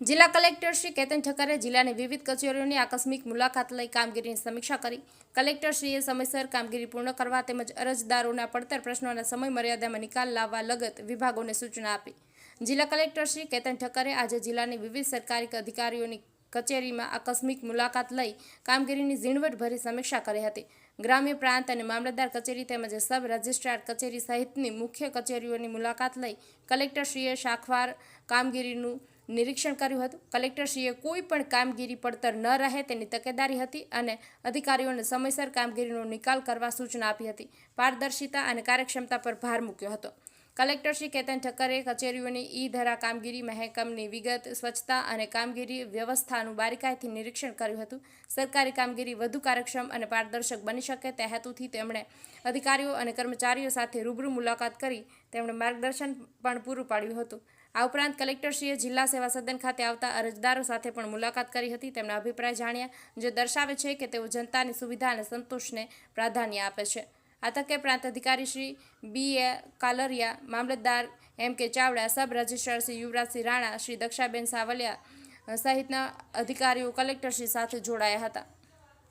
જિલ્લા કલેક્ટર શ્રી કેતન ઠક્કરે જિલ્લાની વિવિધ કચેરીઓની આકસ્મિક મુલાકાત લઈ કામગીરીની સમીક્ષા કરી. કલેક્ટરશ્રીએ સમયસર કામગીરી પૂર્ણ કરવા તેમજ અરજદારોના પડતર પ્રશ્નોના સમય મર્યાદામાં નિકાલ લાવવા લગત વિભાગોને સૂચના આપી. જિલ્લા કલેક્ટર શ્રી કેતન ઠક્કરે આજે જિલ્લાની વિવિધ સરકારી અધિકારીઓની કચેરીમાં આકસ્મિક મુલાકાત લઈ કામગીરીની ઝીણવટભરી સમીક્ષા કરી હતી. ગ્રામ્ય પ્રાંત અને મામલતદાર કચેરી તેમજ સબ રજિસ્ટ્રાર કચેરી સહિતની મુખ્ય કચેરીઓની મુલાકાત લઈ કલેક્ટરશ્રીએ શાખવાર કામગીરીનું નિરીક્ષણ કર્યું હતું. કલેક્ટરશ્રીએ કોઈ પણ કામગીરી પડતર ન રહે તેની તકેદારી હતી અને અધિકારીઓને સમયસર કામગીરીનો નિકાલ કરવા સૂચના આપી હતી. પારદર્શિતા અને કાર્યક્ષમતા પર ભાર મૂક્યો હતો. કલેક્ટર શ્રી કેતન ઠક્કરે કચેરીઓની ઈ ધરા કામગીરી, મહેકમની વિગત, સ્વચ્છતા અને કામગીરી વ્યવસ્થાનું બારીકાઈથી નિરીક્ષણ કર્યું હતું. સરકારી કામગીરી વધુ કાર્યક્ષમ અને પારદર્શક બની શકે તે હેતુથી તેમણે અધિકારીઓ અને કર્મચારીઓ સાથે રૂબરૂ મુલાકાત કરી તેમણે માર્ગદર્શન પણ પૂરું પાડ્યું હતું. આ ઉપરાંત કલેક્ટરશ્રીએ જિલ્લા સેવા સદન ખાતે આવતા અરજદારો સાથે પણ મુલાકાત કરી હતી. તેમના અભિપ્રાય જાણ્યા જે દર્શાવે છે કે તેઓ જનતાની સુવિધા અને સંતોષને પ્રાધાન્ય આપે છે. આ પ્રાંત અધિકારી શ્રી બી એ કાલરિયા, મામલતદાર M K Chavda, sub registrar Shri Yuvrajsinh Rana, Shri Dakshaben Savaliya સહિતના અધિકારીઓ કલેક્ટરશ્રી સાથે જોડાયા હતા.